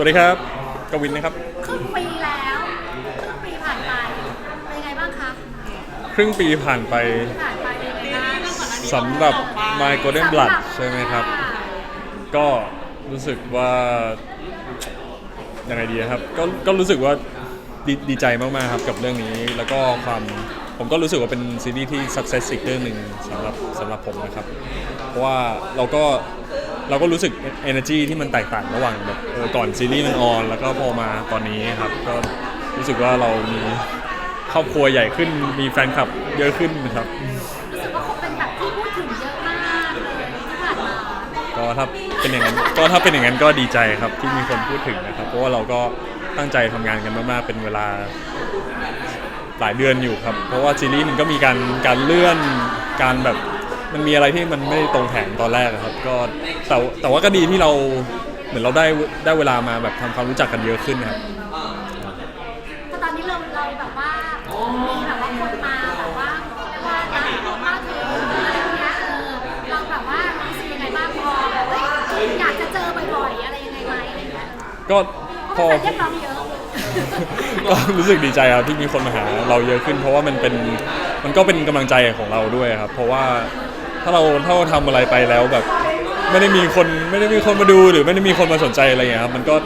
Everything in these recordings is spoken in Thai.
วัสดีครับกวินนะครับ ครึ่งปีแล้วครึ่งปีผ่านไปเป็นยังไงบ้างคะครึ่งปีผ่านไปผ่านไปเป็นยังไงบ้างสำหรับ My Golden Blood ใช่ไหมครับ ก็รู้สึกว่ายังไงดีครับ ก็ก็รู้สึกว่าดีดีใจมากๆครับกับเรื่องนี้ แล้วก็ความ ผมก็รู้สึกว่าเป็นซีรีส์ที่ success อีกเรื่องหนึ่งสำหรับสำหรับผมนะครับ เพราะว่าเราก็เราก็รู้สึก energy ที่มันแตกต่างระหว่างแบบเออก่อนซีรีส์มันออน แล้วก็พอมาตอนนี้ครับ ก็รู้สึกว่าเรามีครอบครัวใหญ่ขึ้นมีแฟนคลับเยอะขึ้นครับ รู้สึกว่าคงเป็นแบบที่พูดถึงเยอะมากเลยที่ผ่านมาก็ถ้าเป็นอย่างนั้นก็ถ้าเป็นอย่างนั้นก็ดีใจครับที่มีคนพูดถึงนะครับ เพราะว่าเราก็ตั้งใจทำงานกันมากๆเป็นเวลา หลายเดือนอยู่ครับ เพราะว่าซีรีส์มันก็มีการการเลื่อนการแบบมันมีอะไรที่มันไม่ตรงแผนตอนแรกอะครับ ก็แต่แต่ว่าก็ดีที่เราเหมือนเราได้ได้เวลามาแบบทำความรู้จักกันเยอะขึ้นครับแต่ตอนนี้เราเราแบบว่ามีแบบว่าคนมาแบบว่าเรียกว่ารักเรามากถึงอะไรอย่างเงี้ยเออเราแบบว่ารู้สึกยังไงบ้างพอแบบเฮ้ยอยากจะเจอบ่อยๆอะไรยังไงไหมอะไรอย่างเงี้ยก็เพพราะอว่าแฟนเรียกร้องเยอะ ก็รู้สึกดีใจครับที่มีคนมาหาเราเยอะขึ้น เพราะว่ามันเป็นมันก็เป็นกำลังใจของเราด้วยครับ เพราะว่าถ้าเราถ้าเราทำอะไรไปแล้วแบบ ไม่ได้มีคนไม่ได้มีคนมาดูหรือไม่ได้มีคนมาสนใจอะไรอย่างเงี้ยครับมันก็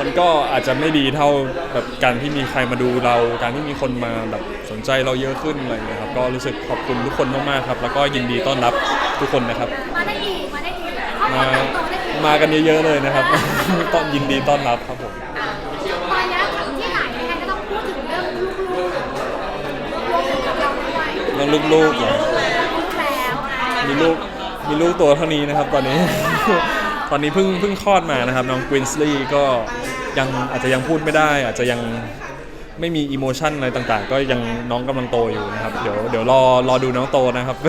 มันก็อาจจะไม่ดีเท่าแบบการที่มีใครมาดูเรา การที่มีคนมาแบบสนใจเราเยอะขึ้นอะไรอย่างเงี้ยครับก็รู้สึกขอบคุณทุกคนมากๆครับ แล้วก็ยินดีต้อนรับทุกคนนะครับ มาได้อีกมาได้อีกครอบครัมาวเติบโตได้อีกมากันเยอะๆเลยนะครับ ต้อนยินดีต้อนรับครับผม อะ รื่องลูกๆเหรอลูกแล้วอะมีลูกมีลูกตัวเท่านี้นะครับ ตอนนี้ ตอนนี้เพิ่งเพิ่งคลอดมานะครับ น้องกวินสลีย์ก็ยังอาจจะยังพูดไม่ได้ อาจจะยังไม่มีอิโมชันอะไรต่างๆ ก็ยังน้องกำลังโตอยู่นะครับ เดี๋ยวเดี๋ยวรอรอดูน้องโตนะครับ คำ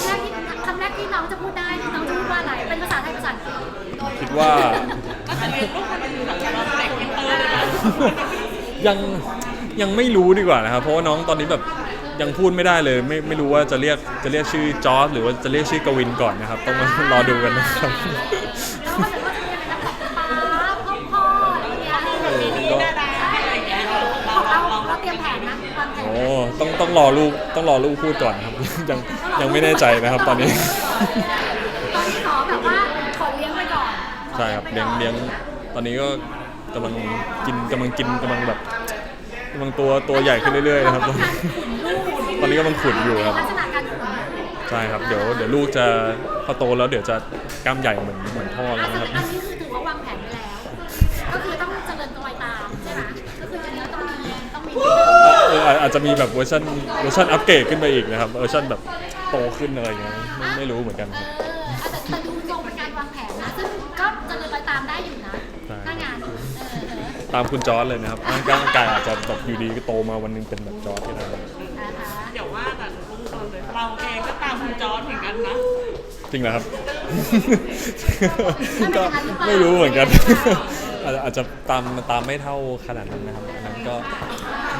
แรกที่คำแรกที่น้องจะพูดได้น้องจะพูดว่าอะไร เป็นภาษาไทยภาษาอังกฤษคิดว่า ยังยังไม่รู้ดีกว่านะครับ เพราะว่าน้องตอนนี้แบบ ยังพูดไม่ได้เลย ไม่ไม่รู้ว่าจะเรียกจะเรียกชื่อจอร์จหรือว่าจะเรียกชื่อกวินก่อนนะครับ ต้องมารอดูกันนะครับ แล้วว่าจะว่าจะเป็นอรนะป๊าพ่อพ่ออะไรอย่างเงี้ยเออก็ของเราเราเตรียมแผนนะวางแผนโอ้ต้องต้องรอลูกต้องรอลูกพูดก่อนครับ ยังยังไม่แน่ใจนะครับตอนนี้ ตอนนี้ขอแบบว่าขอเลี้ยงไปก่อนใช่ครับเลี้ยงเลี้ยงตอนนี้ก็กำลังกินกำลังกินกำลังแบบ กำลังตัวตัวใหญ่ขึ้นเรื่อยๆนะครับ ตอนนี้กำลังขุนอยู่ครับ ลักษณะการขุนใช่ครับเดี๋ยวเดี๋ยวลูกจะพอโตแล้วเดี๋ยวจะกล้ามใหญ่เหมือนเหมือนพ่ออัแล้วนนะครับนี้คือถือว่าวางแผนไว้แล้ว ก็คือต้องเจริญรอยตามใช่ไหมก็คืออันนี้ต้องมีต้องมีเอออาอาจจะมีแบบเวอร์ชันเวอร์ชันอัปเกรดขึ้นไปอีกนะครับ เวอร์ชันแบบโตขึ้นอะไรอย่างเงี้ยไม่ไม่รู้เหมือนกันครับ เออ ตามคุณจอร์ดเลยนะครับร่างร่างกายอาจจะแบบอยู่ดีก็โตมาวันหนึงเป็นแบบจอร์ดก็ได้นะคะเดี๋ยวว่าแต่ลูกเราเลยเราเองก็ตามคุณจอร์ดเหมือนกันนะจริงเหรอครับ ก็ไม่รู้เหมือนกัน อาจจะอาจจะตามตามไม่เท่าขนาดนั้นนะครับอันนั้นก็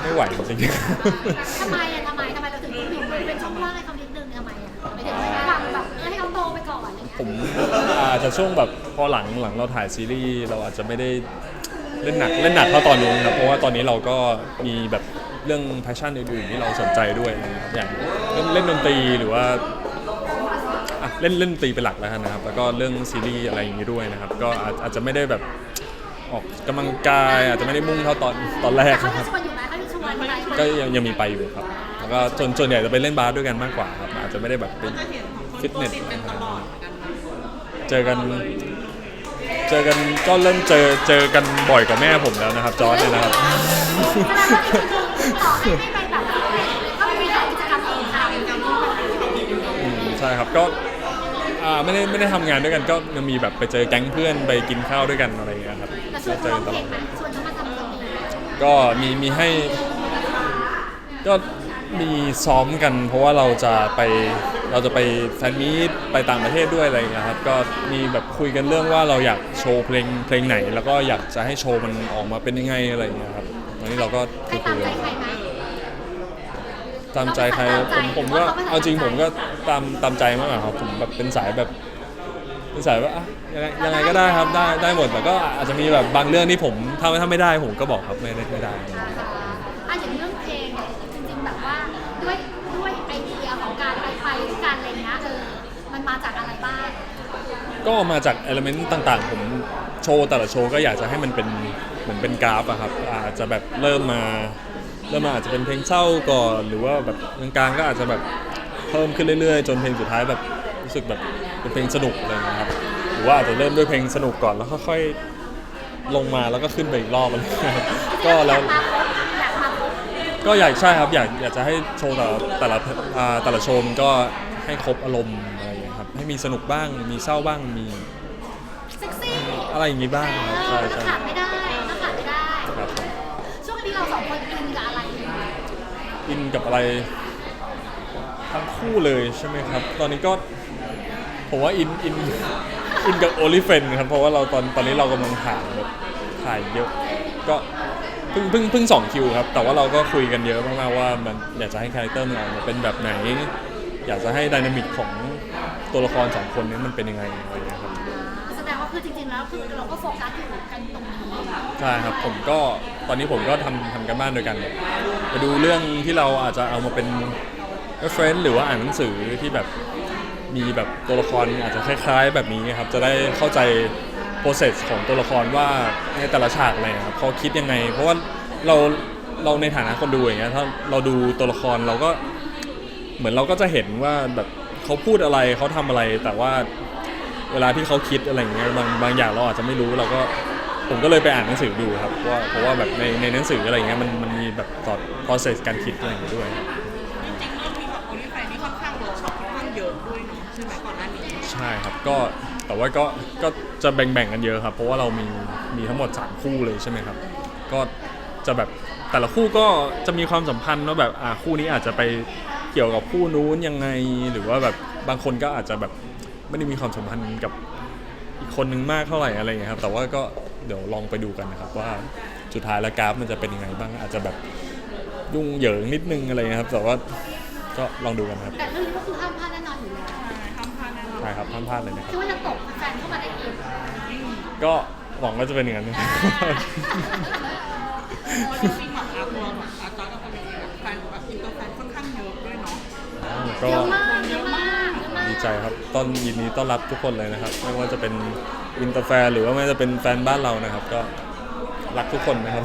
ไม่ไหวจริงๆทำไมอะทำไมทำไมเราถึงถึงเป็นช่องว่างให้เขานิดนึงทำไมอะไม่ถึงให้ความแบบเออให้เขาโตไปก่อนอะไรเงี้ยผมอาจจะช่วงแบบพอหลังหลังเราถ่ายซีรีส์เราอาจจะไม่ได้ เล่นหนักเล่นหนักเท่าตอนนู้นครับเพราะว่าตอนนี้เราก็มีแบบเรื่องแพชชั่นอื่นๆที่เราสนใจด้วยนะครับอย่างเล่นเล่นดนตรีหรือว่าอะเล่นเล่นดนตรีเป็นหลักแล้วกันนะครับ แล้วก็เรื่องซีรีส์อะไรอย่างนี้ด้วยนะครับ ก็อาจอาจจะไม่ได้แบบออกกำลังกายอาจจะไม่ได้มุ่งเท่าตอนตอนแรกเขานะคจะรับ ชวนอยู่ไหมเขาจะชวนไหมก็ยังยังมีไปอยู่ครับ แล้วก็ส่วนส่วนใหญ่จะไปเล่นบาสด้วยกันมากกว่าครับ อาจจะไม่ได้แบบเป็นจะเห็นของคนฟิตเนสติดกันตลอดเหมือนกันนะเจอกัน เจอกันก็เริ่มเจอเจอกันบ่อยกว่าแม่ผมแล้วนะครับจอร์ดเนี่ยนะครับแสดงว่าจริงๆต่อให้ไม่ไปแบบก็มีหลายกิจกรรมเองทำอืมใช่ครับก็อ่าไม่ได้ไม่ได้ทำงานด้วยกันก็ยังมีแบบไปเจอแก๊งเพื่อนไปกินข้าวด้วยกันอะไรอย่างเงี้ยครับแต่ชก็วนเจเขาอร้องกันตเพลลองด ไหมชวนเขามาทำดนตรีก็มีมีให้ก็มีซ้อมกัน เพราะว่าเราจะไป เราจะไปแฟนมีตไปต่างประเทศด้วยอะไรอย่างเงี้ยครับก็มีแบบคุยกันเรื่องว่าเราอยากโชว์เพลงเพลงไหน แล้วก็อยากจะให้โชว์มันออกมาเป็นยังไงอะไรอย่างเงี้ยครับตอนนี้เราก็คุยคุยกันตามใจใครผมผมก็เอาจริงผมก็ตามตามใจมากกว่าครับผมแบบเป็นสายแบบเป็นสายว่าอะยังไงยังไงก็ได้ครับได้ได้หมดแต่ก็อาจจะมีแบบบางเรื่องที่ผมถ้าถ้าไม่ได้ผมก็บอกครับไม่ได้ไม่ได้ มาจากอะไรบ้างก็มาจากเอลเมนต์ต่างๆ ผมโชว์แต่ละโชว์ก็อยากจะให้มันเป็นเหมือนเป็นกราฟอะครับอาจจะแบบเริ่มมาเริ่มมาอาจจะเป็นเพลงเศร้าก่อนหรือว่าแบบกลางๆก็อาจจะแบบเพิ่มขึ้นเรื่อยๆ จนเพลงสุดท้ายแบบรู้สึกแบบเป็นเพลงสนุกอะไรอย่างเงี้ยครับหรือว่าอาจจะเริ่มด้วยเพลงสนุกก่อนแล้วค่อยๆลงมาแล้วก็ขึ้นไปอีกรอบอะไรอย่างเงี้ยครับก็แล้ว อยากมาพบก็อยากใช่ครับอยากอยากจะให้โชว์แต่ละแต่ละอ่าแต่ละโชว์มันก็ให้ครบอารมณ์อะไร ให้มีสนุกบ้าง มีเศร้าบ้างมีเซ็กซี่อะไรอย่างงี้บ้างเอครับอใช่มันใช่ขาดไม่ได้มันขาดไม่ได้ ครับผมช่วงนี้เราสองคนอินกับอะไรอยู่อินกับอะไรทั้งคู่เลยใช่ไหมครับ ตอนนี้ก็ผมว่าอินอินอินกับโอลิเฟนครับเพราะว่าเราตอนตอนนี้เรากำลังถ่ายแบบถ่ายเยอะ ก็เพิ่งเพิ่งเพิ่งสองคิวครับ แต่ว่าเราก็คุยกันเยอะมากๆว่ามันอยากจะให้คาแรคเตอร์มันออกมาเป็นแบบไหน อยากจะให้ไดนามิกของ ตัวละครสองคนนี้มันเป็นยังไงอะไรอย่างเงี้ยครับแสดงว่าคือจริงๆแล้วคือเราก็โฟกัสอยู่กันตรงนี้ใช่ครับผมก็ตอนนี้ผมก็ทำทำกันบ้านโดยกันไปดูเรื่องที่เราอาจจะเอามาเป็น reference หรือว่าอ่านหนังสือที่แบบมีแบบตัวละครอาจจะคล้ายๆ แบบนี้ครับจะได้เข้าใจ process ของตัวละครว่าในแต่ละฉากอะไรครับเขาคิดยังไง เพราะว่าเราเราในฐานะคนดูอย่างเงี้ยถ้าเราดูตัวละครเราก็ เหมือนเราก็จะเห็นว่าแบบ เขาพูดอะไรเขาทำอะไร แต่ว่าเวลาที่เขาคิดอะไรอย่างเงี้ยบางบางอย่างเราอาจจะไม่รู้เราก็ผมก็เลยไปอ่านหนังสือดูครับว่าเพราะว่าแบบในในหนังสืออะไรอย่างเงี้ยมันมันมีแบบสอน process การคิดอะไรอย่างเงี้ยด้วย จริงๆเรื่องนี้กับโอลิแฟนนี่ค่อนข้างเวิร์กช็อปค่อนข้างเยอะด้วยเนาะใช่ไหมก่อนหน้านี้ใช่ครับก็แต่ว่าก็ก็จะแบ่งๆกันเยอะครับ เพราะว่าเรามีมีทั้งหมด 3 คู่เลยใช่ไหมครับ ก็จะแบบแต่ละคู่ก็จะมีความสัมพันธ์ว่าแบบอ่าคู่นี้อาจจะไป เกี่ยวกับคู่นู้นยังไง หรือว่าแบบบางคนก็อาจจะแบบไม่ได้มีความสัมพันธ์กับอีกคนนึงมากเท่าไหร่อะไรอย่างเงี้ยครับ แต่ว่าก็เดี๋ยวลองไปดูกันนะครับว่าสุดท้ายแล้วกราฟมันจะเป็นยังไงบ้างอาจจะแบบยุ่งเหยิงนิดนึงอะไรเงี้ยครับ แต่ว่าก็ลองดูกันครับแต่เรื่องนี้ก็คือห้ามพลาดแน่นอนอยู่แล้วทำพลาดแน่นอนใช่ครับห้ามพลาดเลยนะครับคิดว่าจะตกแฟนเข้ามาได้อีกก็หวังว่าจะเป็นอย่างนั้น ก็เยอะมากเยอะมากเยอะมากดีใจครับต้อนยินดีต้อนรับทุกคนเลยนะครับ ไม่ว่าจะเป็นอินเตอร์แฟนหรือว่าไม่ว่าจะเป็นแฟนบ้านเรานะครับ ก็รักทุกคนนะครับ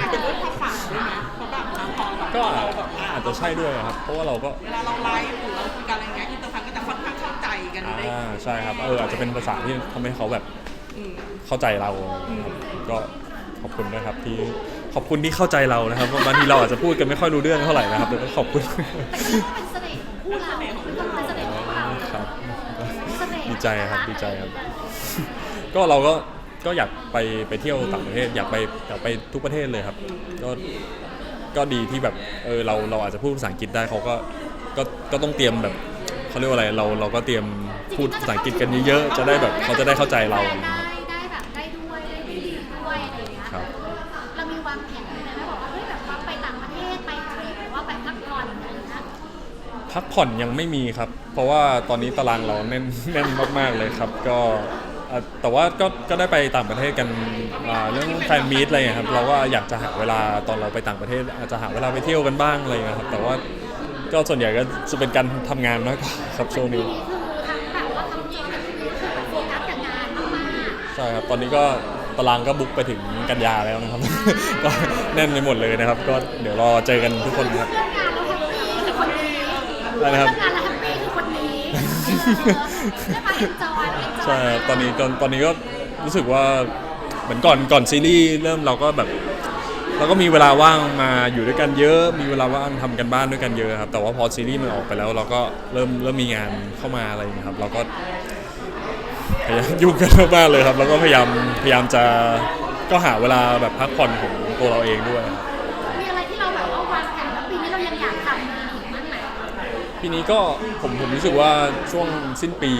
อาจจะด้วยภาษาด้วยนะเพราะแบบอะพอแบบก็เราแบบอะอาจจะใช่ด้วยครับ เพราะว่าเราก็ เวลาเราไลฟ์หรือเราคุยกันอะไรเงี้ยอินเตอร์แฟนก็จะค่อนข้างเข้าใจกันอ่าได้ใช่ครับเอออาจจะเป็นภาษาที่ทำให้เขาแบบอืมเข้าใจเรานะครับก็ขอบคุณนะครับที่ขอบคุณที่เข้าใจเรานะครับเพราะบางทีเราอาจจะพูดกันไม่ค่อยรู้เรื่องเท่าไหร่นะครับแต่ก็ขอบคุณ แต่คิดว่าเป็นเสน่ห์ของ คู่เราเป็นเสน่ห์ของเราครับเสน่ห์ดีใจครับดีใจครับ ก็เราก็ก็อยากไปไปเที่ยวต่างประเทศอยากไปอยากไปทุกประเทศเลยครับ ก็ก็ดีที่แบบเออเราเราอาจจะพูดภาษาอังกฤษได้เขาก็ก็ก็ต้องเตรียมแบบเขาเรียกว่าอะไรเราเราก็เตรียมพูดภาษาอังกฤษกันเยอะๆจะได้แบบเขาจะได้เข้าใจเรา พักผ่อนยังไม่มีครับ เพราะว่าตอนนี้ตารางเราแน่นแน่นมากๆเลยครับ ก็อ่อแต่ว่าก็ก็ได้ไปต่างประเทศกันอ่าเรื่องแฟนมีตอะไรอย่างเงี้ยครับ เราก็อยากจะหาเวลาตอนเราไปต่างประเทศ อาจจะหาเวลาไปเที่ยวกันบ้างอะไรอย่างเงี้ยครับ แต่ว่าก็ส่วนใหญ่ก็จะเป็นการทำงานมากกว่าครับช่วงนี้ คือทั้งแบบว่าทั้งจอทั้งทีวีก็คือโฟกัสกับงานมากใช่ครับ ตอนนี้ก็ตารางก็บุกไปถึงกันยาแล้วนะครับ ก็แน่นไปหมดเลยนะครับ ก็เดี๋ยวรอเจอกันทุกคนนะครับเรื่องงานเราแฮปปี้คือคนนี้ อะไรนะครับงานเราแฮปปี้คือคนนี้ได้มาเอ็นจอยเอ็นจอยใช่ครับตอนนี้ตอนตอนนี้ก็รู้สึกว่าเหมือนก่อนก่อนซีรีส์เริ่มเราก็แบบ เราก็มีเวลาว่างมาอยู่ด้วยกันเยอะ มีเวลาว่างทำกันบ้านด้วยกันเยอะครับ แต่ว่าพอซีรีส์มันออกไปแล้ว เราก็เริ่มเริ่มมีงานเข้ามาอะไรอย่างเงี้ยครับ เราก็พยายามยุ่งกันมากๆเลยครับ แล้วก็พยายามพยายามจะก็หาเวลาแบบพักผ่อนของตัวเราเองด้วยครับ ปีนี้ก็ผมผมรู้สึกว่าช่วงสิ้นปี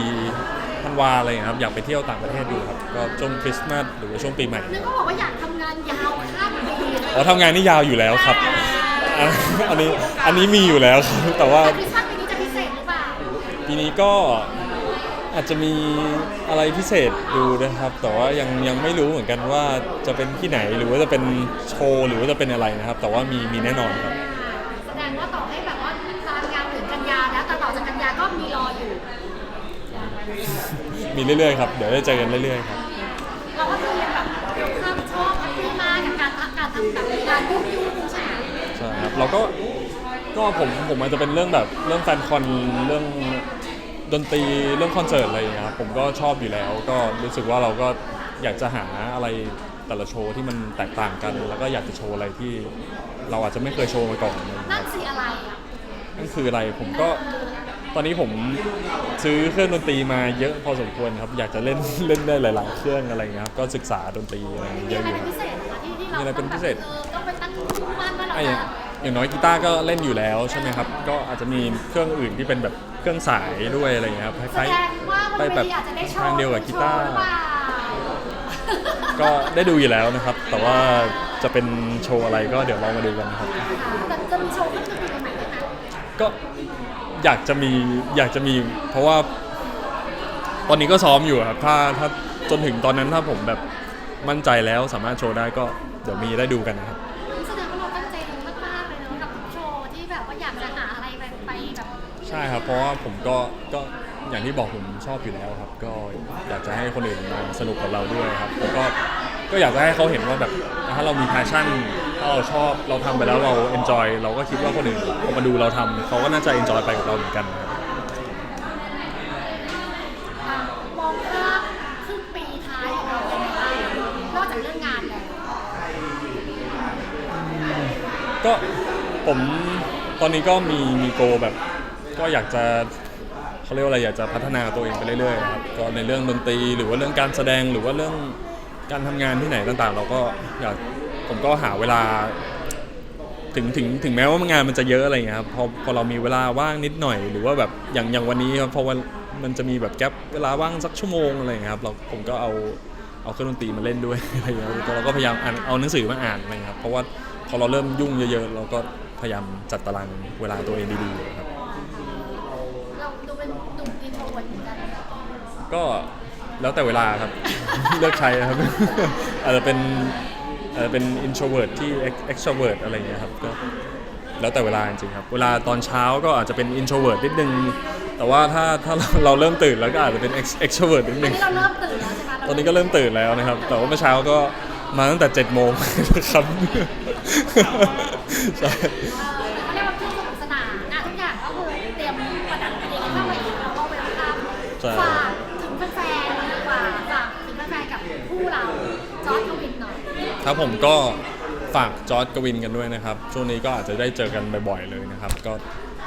ธันวาอะไรอย่างเงี้ยครับอยากไปเที่ยวต่างประเทศดูครับก็ช่วงคริสต์มาสหรือว่าช่วงปีใหม่ นึกว่าบอกว่าอยากทำงานยาวข้ามปีเลยอ๋อทำงานนี่ยาวอยู่แล้วครับอะอันนี้อันนี้มีอยู่แล้วครับแต่ว่า แต่คริสต์มาสปีนี้จะพิเศษหรือเปล่าปีนี้ก็คอาจจะมีอะไรพิเศษดูนะครับ แต่ว่ายังยังไม่รู้เหมือนกันว่าจะเป็นที่ไหนหรือว่าจะเป็นโชว์หรือว่าจะเป็นอะไรนะครับ แต่ว่ามีมีแน่นอนครับ แสดงว่าต่อให้แบบว่าตารางงานถึงกันยาแล้วแต่ต่อจากกันยาก็มีรออยู่ มีเรื่อยๆครับ เดี๋ยวได้เจอกันเรื่อยๆครับ เราก็คือยังแบบยกข้ามชอบแฮปปี้มากกับการทำการทำแบบงานยุ่งยุ่งๆใช่ไหมใช่ครับเราก็ก็ผมผมอาจจะเป็นเรื่องแบบเรื่องแฟนคอนเรื่องดนตรีเรื่องคอนเสิร์ตอะไรอย่างเงี้ยครับผมก็ชอบอยู่แล้ว ก็รู้สึกว่าเราก็อยากจะหาอะไรแต่ละโชว์ที่มันแตกต่างกัน แล้วก็อยากจะโชว์อะไรที่เราอาจจะไม่เคยโชว์มาก่อนอะไรอย่างเงี้ยนั่คนรับสิอะไรอะนั่นคืออะไรผมก็ ตอนนี้ผมซื้อเครื่องดนตรีมาเยอะพอสมควรครับ อยากจะเล่นเล่นได้หลาย ๆ เครื่องอะไรอย่างเงี้ยครับก็ศึกษาดนตรีอะไรอย่างมีเงี้ยอะเยไรอะอยู่เป็นครับพิเศษนะคะที่ที่เรามีอะไรเป็นพิเศษออต้องไปตั้งมุ่งมั่นว่าเราไอ้อย่างจะอย่างน้อยกีตาร์ก็เล่นอยู่แล้วใช่ไหมครับ ก็อาจจะมีเครื่องอื่นที่เป็นแบบเครื่องสายด้วยอะไรอย่างเงี้ยครับคแสล้ายดงว่าๆบไปนเวแบบทีอาจจะได้โชว์ทางเดียวกับกีตาร์ โชว์หอเปล่าก็ได้ดูอยู่แล้วนะครับ แต่ว่าจะเป็นโชว์อะไรก็เดี๋ยวลองมาดูกันนะครับ แต่จะมีโชว์ขึ้นดนตรีตรงไหนไหมคะก็ อยากจะมีอยากจะมี เพราะว่า ตอนนี้ก็ซ้อมอยู่ครับถ้าถ้าจนถึงตอนนั้นถ้าผมแบบมั่นใจแล้วสามารถโชว์ได้ก็เดี๋ยวมีได้ดูกันนะครับแสดงว่าเราตั้งใจทำมากๆเลยเนอะกับทุกโชว์ที่แบบว่าอยากจะหาอะไรไปไปแบบใช่ครับ เพราะว่าผมก็ก็อย่างที่บอกผมชอบอยู่แล้วครับ ก็อยากจะให้คนอื่นมาสนุกกับเราด้วยครับแล้วก็ก็อยากจะให้เขาเห็นว่าแบบถ้าเรามี passion ถ้าเราชอบเราทำไปแล้วเรา enjoy เราก็คิดว่าคนอื่นพอมาดูเราทำเขาก็น่าจะ enjoy ไปกับเราเหมือนกันครับอะมองภาพครึ่งปีท้ายของเรายังไงบ้างนอกจากเรื่องงานแล้วก็ผมตอนนี้ก็มีมีโกแบบ ก็อยากจะเขาเรียกว่าอะไรอยากจะพัฒนาตัวเองไปเรื่อยๆครับก็ในเรื่องดนตรีหรือว่าเรื่องการแสดงหรือว่าเรื่องการทำงานที่ไหนต่างๆ เราก็อยาก ผมก็หาเวลา ถึงถึงถึงแม้ว่างานมันจะเยอะอะไรอย่างเงี้ยครับพอพอเรามีเวลาว่างนิดหน่อย หรือว่าแบบอย่างอย่างวันนี้ครับพอวันมันจะมีแบบแกลบเวลาว่างสักชั่วโมงอะไรอย่างเงี้ยครับเราผมก็เอาเอาเครื่องดนตรีมาเล่นด้วยอะไรอย่างเงี้ยเราก็พยายามอ่านเอาหนังสือมาอ่านอะไรอย่างเงี้ยครับเพราะว่าพอเราเริ่มยุ่งเยอะๆเราก็พยายามจัดตารางเวลาตัวเองดีๆครับเราดูเป็นหนุ่มอินโทรเวิร์ตเหมือนกันก็แล้วแต่เวลาครับ เลือกใช้ครับอาจจะเป็น อาจจะเป็น introvert ที่ ex- extrovert อะไรอย่างเงี้ยครับก็แล้วแต่เวลาจริงๆครับ เวลาตอนเช้าก็อาจจะเป็น introvert นิดนึง แต่ว่าถ้าถ้าเราเราเริ่มตื่นแล้วก็อาจจะเป็น ex- extrovert นิดอันึนง นี้เราเริ่มตื่นแล้วใช่ไหมตอนนี้ก็เริ่มตื่นแล้วนะครับ แต่ว่าเมื่อเช้าก็มาตั้งแต่7จ็ดโมงนะครับใช่เออเขาเรียกว่าที่สนุกสนานนะทุกอย่างก็คือเตรียมประดับประเด็นเข้ามาอีกแล้วก็เวลคัมใช่ฝากถึงแฟนๆดีกว่าฝากถึงแฟนๆกับคู่เราจอร์จทวินหน่อย ครับผมก็ฝากจอร์ดกวินกันด้วยนะครับ ช่วงนี้ก็อาจจะได้เจอกันบ่อยๆเลยนะครับ ก็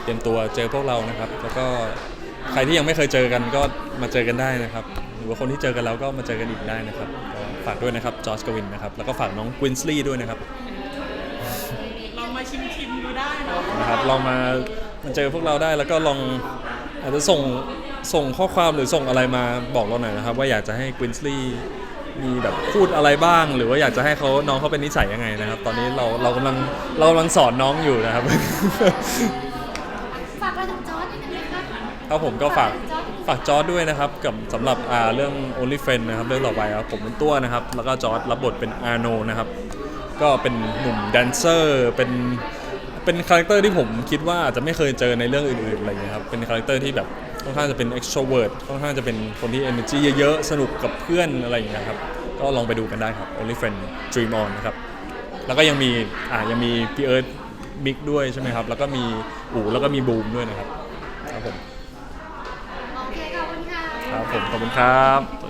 เตรียมตัวเจอพวกเรานะครับ แล้วก็ใครที่ยังไม่เคยเจอกันก็มาเจอกันได้นะครับ หรือว่าคนที่เจอกันแล้วก็มาเจอกันอีกได้นะครับก็ฝากด้วยนะครับจอร์ดกวินนะครับ แล้วก็ฝากน้องกวินสลีย์ด้วยนะครับลองมาชิมชิมๆดูได้เนาะนะครับลองมามาเจอพวกเราได้แล้วก็ลองอาจจะส่งส่งข้อความหรือส่งอะไรมาบอกเราหน่อยนะครับ ว่าอยากจะให้กวินสลีย์ มีแบบพูดอะไรบ้าง หรือว่าอยากจะให้เขาน้องเขาเป็นนิสัยยังไงนะครับ ตอนนี้เราเรากำลังเรากำลังสอนน้องอยู่นะครับ ฝากอะไรถึงจอร์จนิดนึงไหมคะครับผมก็ฝากจอร์จฝากจอร์ดด้วยนะครับกับสำหรับอ่าเรื่อง Only Friend นะครับเรื่องต่อไปครับผมเป็นตัวนะครับ แล้วก็จอร์ดรับบทเป็นอาโนนะครับ ก็เป็นหนุ่มแดนเซอร์เป็น เป็นคาแรคเตอร์ที่ผมคิดว่าอาจจะไม่เคยเจอในเรื่องอื่นๆอะไรอย่างเงี้ยครับเป็นคาแรคเตอร์ที่แบบค่อนข้างจะเป็น extrovert ค่อนข้างจะเป็นคนที่ energy เยอะๆ สนุกกับเพื่อนอะไรอย่างเงี้ยครับ ก็ลองไปดูกันได้ครับ Only Friend Dream On นะครับ แล้วก็ยังมีอ่ายังมีพี่เอิร์ธมิกด้วยใช่ไหมครับ แล้วก็มีอู๋แล้วก็มีบูมด้วยนะครับ ครับผม โอเคขอบคุณค่ะ ครับผม ขอบคุณครับ